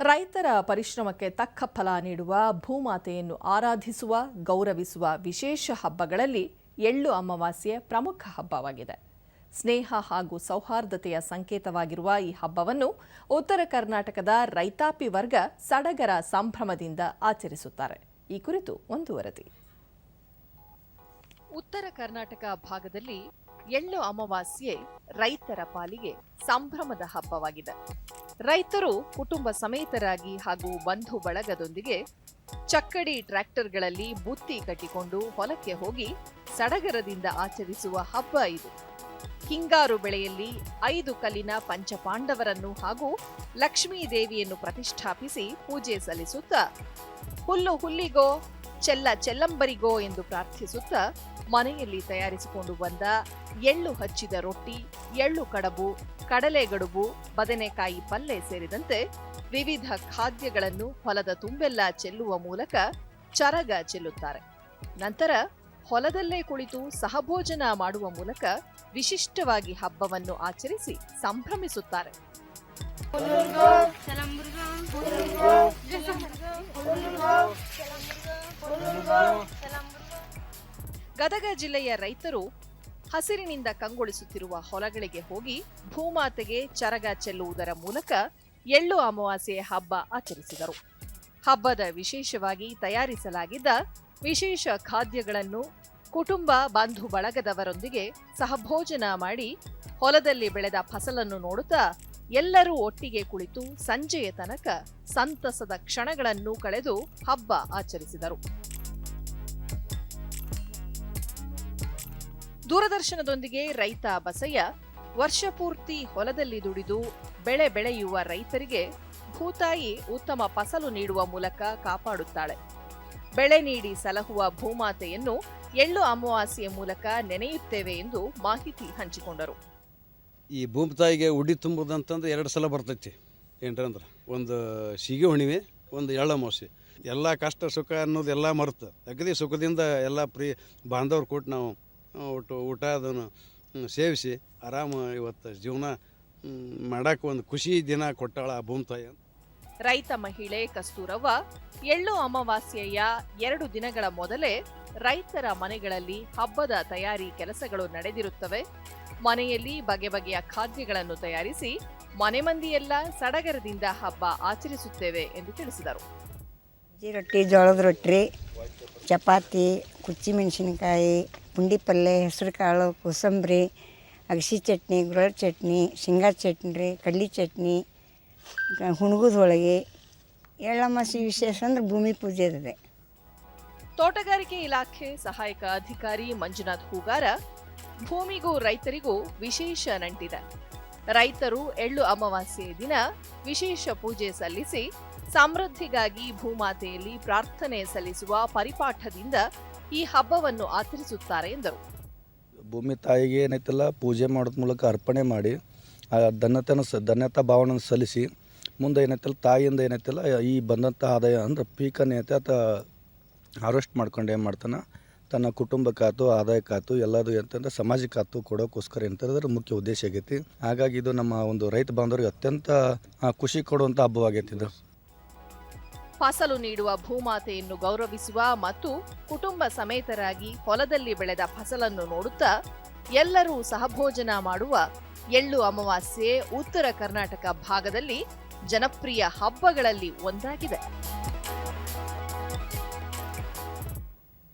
ರೈತರ ಪರಿಶ್ರಮಕ್ಕೆ ತಕ್ಕ ಫಲ ನೀಡುವ ಭೂಮಾತೆಯನ್ನು ಆರಾಧಿಸುವ, ಗೌರವಿಸುವ ವಿಶೇಷ ಹಬ್ಬಗಳಲ್ಲಿ ಎಳ್ಳು ಅಮಾವಾಸ್ಯೆ ಪ್ರಮುಖ ಹಬ್ಬವಾಗಿದೆ. ಸ್ನೇಹ ಹಾಗೂ ಸೌಹಾರ್ದತೆಯ ಸಂಕೇತವಾಗಿರುವ ಈ ಹಬ್ಬವನ್ನು ಉತ್ತರ ಕರ್ನಾಟಕದ ರೈತಾಪಿ ವರ್ಗ ಸಡಗರ ಸಂಭ್ರಮದಿಂದ ಆಚರಿಸುತ್ತಾರೆ. ಈ ಕುರಿತು ಒಂದು ವರದಿ ಉತ್ತರ ಕರ್ನಾಟಕ ಭಾಗದಲ್ಲಿ ಎಳ್ಳು ಅಮಾವಾಸ್ಯೆ ರೈತರ ಪಾಲಿಗೆ ಸಂಭ್ರಮದ ಹಬ್ಬವಾಗಿದೆ. ರೈತರು ಕುಟುಂಬ ಸಮೇತರಾಗಿ ಹಾಗೂ ಬಂಧು ಬಳಗದೊಂದಿಗೆ ಚಕ್ಕಡಿ ಟ್ರ್ಯಾಕ್ಟರ್ಗಳಲ್ಲಿ ಬುತ್ತಿ ಕಟ್ಟಿಕೊಂಡು ಹೊಲಕ್ಕೆ ಹೋಗಿ ಸಡಗರದಿಂದ ಆಚರಿಸುವ ಹಬ್ಬ ಇದು. ಹಿಂಗಾರು ಬೆಳೆಯಲ್ಲಿ ಐದು ಕಲ್ಲಿನ ಪಂಚಪಾಂಡವರನ್ನು ಹಾಗೂ ಲಕ್ಷ್ಮೀ ದೇವಿಯನ್ನು ಪ್ರತಿಷ್ಠಾಪಿಸಿ ಪೂಜೆ ಸಲ್ಲಿಸುತ್ತಾ ಹುಲ್ಲು ಹುಲ್ಲಿಗೋ ಚೆಲ್ಲ ಚೆಲ್ಲಂಬರಿಗೋ ಎಂದು ಪ್ರಾರ್ಥಿಸುತ್ತಾ ಮನೆಯಲ್ಲಿ ತಯಾರಿಸಿಕೊಂಡು ಬಂದ ಎಳ್ಳು ಹಚ್ಚಿದ ರೊಟ್ಟಿ, ಎಳ್ಳು ಕಡಬು ಕಡಲೆಗಡುಬು ಬದನೆಕಾಯಿ ಪಲ್ಲೆ ಸೇರಿದಂತೆ ವಿವಿಧ ಖಾದ್ಯಗಳನ್ನು ಹೊಲದ ತುಂಬೆಲ್ಲ ಚೆಲ್ಲುವ ಮೂಲಕ ಚರಗ ಚೆಲ್ಲುತ್ತಾರೆ. ನಂತರ ಹೊಲದಲ್ಲೇ ಕುಳಿತು ಸಹಭೋಜನ ಮಾಡುವ ಮೂಲಕ ವಿಶಿಷ್ಟವಾಗಿ ಹಬ್ಬವನ್ನು ಆಚರಿಸಿ ಸಂಭ್ರಮಿಸುತ್ತಾರೆ. ಗದಗ ಜಿಲ್ಲೆಯ ರೈತರು ಹಸಿರಿನಿಂದ ಕಂಗೊಳಿಸುತ್ತಿರುವ ಹೊಲಗಳಿಗೆ ಹೋಗಿ ಭೂಮಾತೆಗೆ ಚರಗ ಚೆಲ್ಲುವುದರ ಮೂಲಕ ಎಳ್ಳು ಅಮಾವಾಸ್ಯೆ ಹಬ್ಬ ಆಚರಿಸಿದರು. ಹಬ್ಬದ ವಿಶೇಷವಾಗಿ ತಯಾರಿಸಲಾಗಿದ್ದ ವಿಶೇಷ ಖಾದ್ಯಗಳನ್ನು ಕುಟುಂಬ, ಬಂಧು ಬಳಗದವರೊಂದಿಗೆ ಸಹಭೋಜನ ಮಾಡಿ ಹೊಲದಲ್ಲಿ ಬೆಳೆದ ಫಸಲನ್ನು ನೋಡುತ್ತಾ ಎಲ್ಲರೂ ಒಟ್ಟಿಗೆ ಕುಳಿತು ಸಂಜೆಯ ತನಕ ಸಂತಸದ ಕ್ಷಣಗಳನ್ನು ಕಳೆದು ಹಬ್ಬ ಆಚರಿಸಿದರು. ದೂರದರ್ಶನದೊಂದಿಗೆ ರೈತ ಬಸಯ್ಯ ವರ್ಷಪೂರ್ತಿ ಹೊಲದಲ್ಲಿ ದುಡಿದು ಬೆಳೆ ಬೆಳೆಯುವ ರೈತರಿಗೆ ಭೂತಾಯಿ ಉತ್ತಮ ಫಸಲು ನೀಡುವ ಮೂಲಕ ಕಾಪಾಡುತ್ತಾಳೆ. ಬೆಳೆ ನೀಡಿ ಸಲಹುವ ಭೂಮಾತೆಯನ್ನು ಎಳ್ಳು ಅಮಾವಾಸ್ಯೆಯ ಮೂಲಕ ನೆನೆಯುತ್ತೇವೆ ಎಂದು ಮಾಹಿತಿ ಹಂಚಿಕೊಂಡರು. ಈ ಭೂಮತಾಯಿಗೆ ಉಡಿ ತುಂಬುದಂತಂದ್ರೆ ಎರಡು ಸಲ ಬರ್ತೈತಿ. ಏನ್ರಂದ್ರೆ ಒಂದು ಸಿಗಿ ಹುಣ್ಣಿಮೆ, ಒಂದು ಎಳ್ಳಮಾವಾಸ್ಯೆ ಎಲ್ಲ ಕಷ್ಟ ಸುಖ ಅನ್ನೋದು ಎಲ್ಲ ಮರೆತು. ಅಗದಿ ಸುಖದಿಂದ ಎಲ್ಲ ಪ್ರೀ ಬಾಂಧವ್ರು ಕೊಟ್ಟು ನಾವು ಒಟ್ಟು ಊಟ ಅದನ್ನು ಸೇವಿಸಿ ಆರಾಮ ಇವತ್ತು ಜೀವನ ಮಾಡಕ್ಕೆ ಒಂದು ಖುಷಿ ದಿನ ಕೊಟ್ಟಾಳ ಆ ಭೂಮಿ ತಾಯಿ ಅಂತ. ರೈತ ಮಹಿಳೆ ಕಸ್ತೂರವ್ವ ಎಳ್ಳು ಅಮಾವಾಸ್ಯೆಯ ಎರಡು ದಿನಗಳ ಮೊದಲೇ ರೈತರ ಮನೆಗಳಲ್ಲಿ ಹಬ್ಬದ ತಯಾರಿ ಕೆಲಸಗಳು ನಡೆದಿರುತ್ತವೆ. ಮನೆಯಲ್ಲಿ ಬಗೆ ಬಗೆಯ ಖಾದ್ಯಗಳನ್ನು ತಯಾರಿಸಿ ಮನೆ ಮಂದಿಯೆಲ್ಲ ಸಡಗರದಿಂದ ಹಬ್ಬ ಆಚರಿಸುತ್ತೇವೆ ಎಂದು ತಿಳಿಸಿದರು. ರೊಟ್ಟಿ ಜೋಳದ ರೊಟ್ಟಿ ಚಪಾತಿ ಕುಚ್ಚಿ ಮೆಣಸಿನ್ಕಾಯಿ ಪುಂಡಿ ಪಲ್ಯ ಹೆಸರು ಕಾಳು ಕೋಸಂಬರಿ, ಅಗಸಿ ಚಟ್ನಿ ಗುರಳ್ ಚಟ್ನಿ, ಶೇಂಗಾ ಚಟ್ನಿ, ಕಡ್ಲಿ ಚಟ್ನಿ, ಹುಣಗುದ ಹೋಳಿಗೆ ಎಳ್ಳಮಾಸಿ ವಿಶೇಷ ಅಂದ್ರೆ ಭೂಮಿ ಪೂಜೆ ಇದೆ ತೋಟಗಾರಿಕೆ ಇಲಾಖೆ ಸಹಾಯಕ ಅಧಿಕಾರಿ ಮಂಜುನಾಥ್ ಹೂಗಾರ, ಭೂಮಿಗೂ ರೈತರಿಗೂ ವಿಶೇಷ ನಂಟಿದೆ. ರೈತರು ಎಳ್ಳು ಅಮಾವಾಸ್ಯೆ ದಿನ ವಿಶೇಷ ಪೂಜೆ ಸಲ್ಲಿಸಿ ಸಮೃದ್ಧಿಗಾಗಿ ಭೂಮಾತೆಯಲ್ಲಿ ಪ್ರಾರ್ಥನೆ ಸಲ್ಲಿಸುವ ಪರಿಪಾಠದಿಂದ ಈ ಹಬ್ಬವನ್ನು ಆಚರಿಸುತ್ತಾರೆ ಎಂದರು. ಭೂಮಿ ತಾಯಿಗೆ ಏನೈತಲ್ಲ, ಪೂಜೆ ಮಾಡೋದ್ ಮೂಲಕ ಅರ್ಪಣೆ ಮಾಡಿ, ಆ ಧನ್ಯತೆನ ಸ, ಧನ್ಯತಾ ಭಾವನೆಯನ್ನು ಸಲ್ಲಿಸಿ, ಮುಂದೆ ಏನೈತಲ್ಲ, ತಾಯಿಯಿಂದ ಏನೈತಲ್ಲ, ಈ ಬಂದಂಥ ಆದಾಯ ಅಂದ್ರೆ ಪೀಕನ್ನು ಏನೈತೆ, ಆತ ಹಾರ್ವೆಸ್ಟ್ ಮಾಡ್ಕೊಂಡು ಏನು ಮಾಡ್ತಾನೆ, ತನ್ನ ಕುಟುಂಬಕ್ಕಾಯ್ತು ಆದಾಯಕ್ಕಾಯ್ತು ಎಲ್ಲದು ಎಂತಂದ್ರೆ ಸಮಾಜಕ್ಕಾಯ್ತು ಕೊಡೋಕ್ಕೋಸ್ಕರ ಎಂತಂದ್ರೆ ಮುಖ್ಯ ಉದ್ದೇಶ ಆಗೈತಿ. ಹಾಗಾಗಿ ಇದು ನಮ್ಮ ಒಂದು ರೈತ ಬಾಂಧವರಿಗೆ ಅತ್ಯಂತ ಖುಷಿ ಕೊಡುವಂಥ ಹಬ್ಬವಾಗೈತಿ ಇದು. ಫಸಲು ನೀಡುವ ಭೂಮಾತೆಯನ್ನು ಗೌರವಿಸುವ ಮತ್ತು ಕುಟುಂಬ ಸಮೇತರಾಗಿ ಹೊಲದಲ್ಲಿ ಬೆಳೆದ ಫಸಲನ್ನು ನೋಡುತ್ತಾ ಎಲ್ಲರೂ ಸಹಭೋಜನ ಮಾಡುವ ಎಳ್ಳು ಅಮಾವಾಸ್ಯೆ ಉತ್ತರ ಕರ್ನಾಟಕ ಭಾಗದಲ್ಲಿ ಜನಪ್ರಿಯ ಹಬ್ಬಗಳಲ್ಲಿ ಒಂದಾಗಿದೆ.